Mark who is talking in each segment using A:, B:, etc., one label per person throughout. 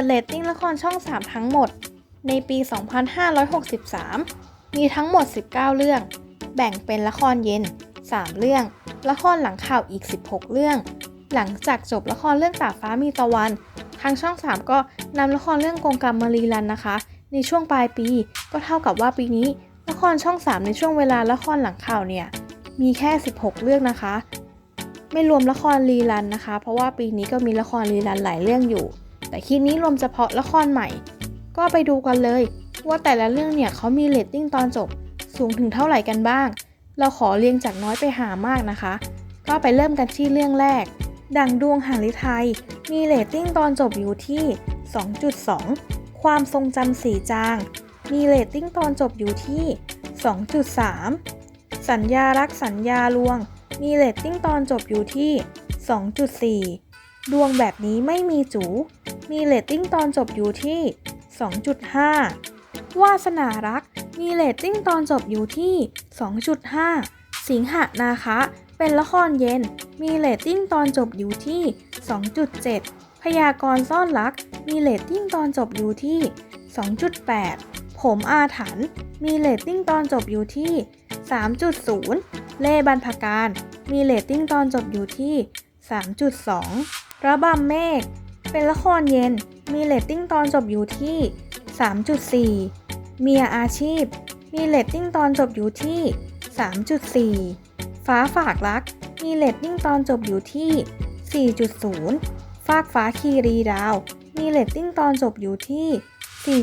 A: ดเรตติ้งละครช่อง 3 ทั้งหมด ในปี 2563 มีทั้งหมด 19 เรื่อง แบ่งเป็นละครเย็น 3 เรื่อง ละครหลังข่าวอีก 16 เรื่อง หลังจากจบละครเรื่องตาฟ้ามีตะวัน ทางช่อง 3 ก็นำละครเรื่องกงกรรมมารีรันนะคะ ในช่วงปลายปี ก็เท่ากับว่าปีนี้ ละครช่อง 3 ในช่วงเวลาละครหลังข่าวเนี่ย มีแค่ 16 เรื่องนะคะ ไม่รวมละครรีรันนะคะ เพราะว่าปีนี้ก็มีละครรีรันหลายเรื่องอยู่ แต่คลิปนี้รวมเฉพาะละครใหม่ ก็ไปดูกันเลย ว่าแต่ละเรื่องเนี่ยเขามีเรตติ้งตอนจบ สูงถึงเท่าไหร่กันบ้าง เราขอเรียงจากน้อยไปหามากนะคะ ก็ไปเริ่มกันที่เรื่องแรก ดังดวงหาริไทยมีเรตติ้งตอนจบอยู่ที่ 2.2 ความทรงจำสีจาง มีเรตติ้งตอนจบอยู่ที่ 2.3 สัญญารักสัญญาลวง มีเรตติ้งตอนจบอยู่ที่ 2.4 ดวงแบบนี้ไม่มีจู มีเรตติ้งตอนจบอยู่ที่ 2.5 วาสนารัก มีเรตติ้งตอนจบอยู่ที่ 2.5 สิงหะนาคะ เป็นละครเย็น มีเรตติ้งตอนจบอยู่ที่ 2.7 พยากรซ่อนรัก มีเรตติ้งตอนจบอยู่ที่ 2.8 ผมอาถรรพ์ มีเรตติ้งตอนจบอยู่ที่ 3.0 เล่บรรพการ มีเรตติ้งตอนจบอยู่ที่ 3.2 ระบำเมฆ เป็นละครเย็น มีเรตติ้งตอนจบอยู่ที่ 3.4 เมียอาชีพ มีเรตติ้งตอนจบอยู่ที่ 3.4 ฟ้าฝากรัก มีเรตติ้งตอนจบอยู่ที่ 4.0 ฟากฟ้าคีรีดาว มีเรตติ้งตอนจบอยู่ที่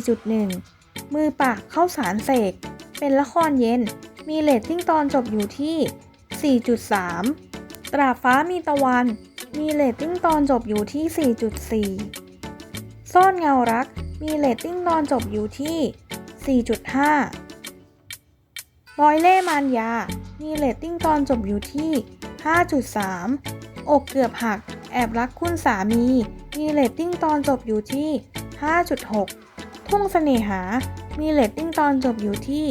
A: 4.1 มือปากเข้าสารเสก เป็นละครเย็น มีเรตติ้งตอนจบอยู่ที่ 4.3 ตราบฟ้ามีตะวัน มีเรตติ้งตอนจบอยู่ที่ 4.4 ซ่อนเงารัก มีเรตติ้งตอนจบอยู่ที่ 4.5 บอยเล่มานยา มีเรตติ้งตอนจบอยู่ที่ 5.3 อกเกือบหัก แอบรักคุณสามี มีเรตติ้งตอนจบอยู่ที่ 5.6 ทุ่งเสน่หา มีเรตติ้งตอนจบอยู่ที่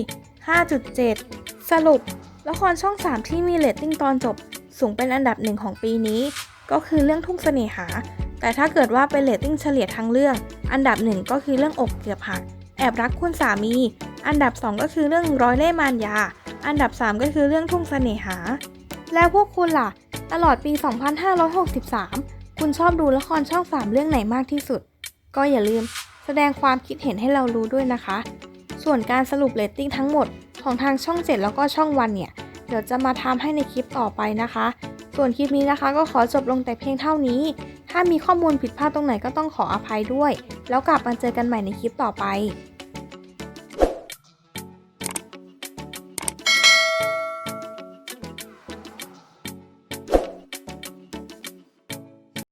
A: 5.7 สรุปละครช่อง 3 ที่มีเรตติ้งตอนจบ สูงเป็นอันดับหนึ่งของปีนี้ ก็คือเรื่องทุ่งเสน่หา แต่ถ้าเกิดว่าเป็นเรตติ้งเฉลี่ยทั้งเรื่อง อันดับหนึ่งก็คือเรื่องอกเกือบหัก แอบรักคุณสามี อันดับ 2 ก็คือเรื่องร้อยเล่มารยา อันดับ 3 ก็คือเรื่องทุ่งเสน่หา แล้วพวกคุณล่ะ ตลอดปี 2563 คุณชอบดูละครช่อง3เรื่องไหนมากที่สุด ก็อย่าลืมแสดงความคิดเห็นให้เรารู้ด้วยนะคะ ส่วนการสรุปเรตติ้งทั้งหมดของทางช่อง 7 แล้วก็ช่องวันเนี่ย เดี๋ยวจะมาทำให้ในคลิปต่อไปนะคะ ส่วนคลิปนี้นะคะก็ขอจบลงแต่เพียงเท่านี้ ถ้ามีข้อมูลผิดพลาดตรงไหนก็ต้องขออภัยด้วย แล้วกลับมาเจอกันใหม่ในคลิปต่อไป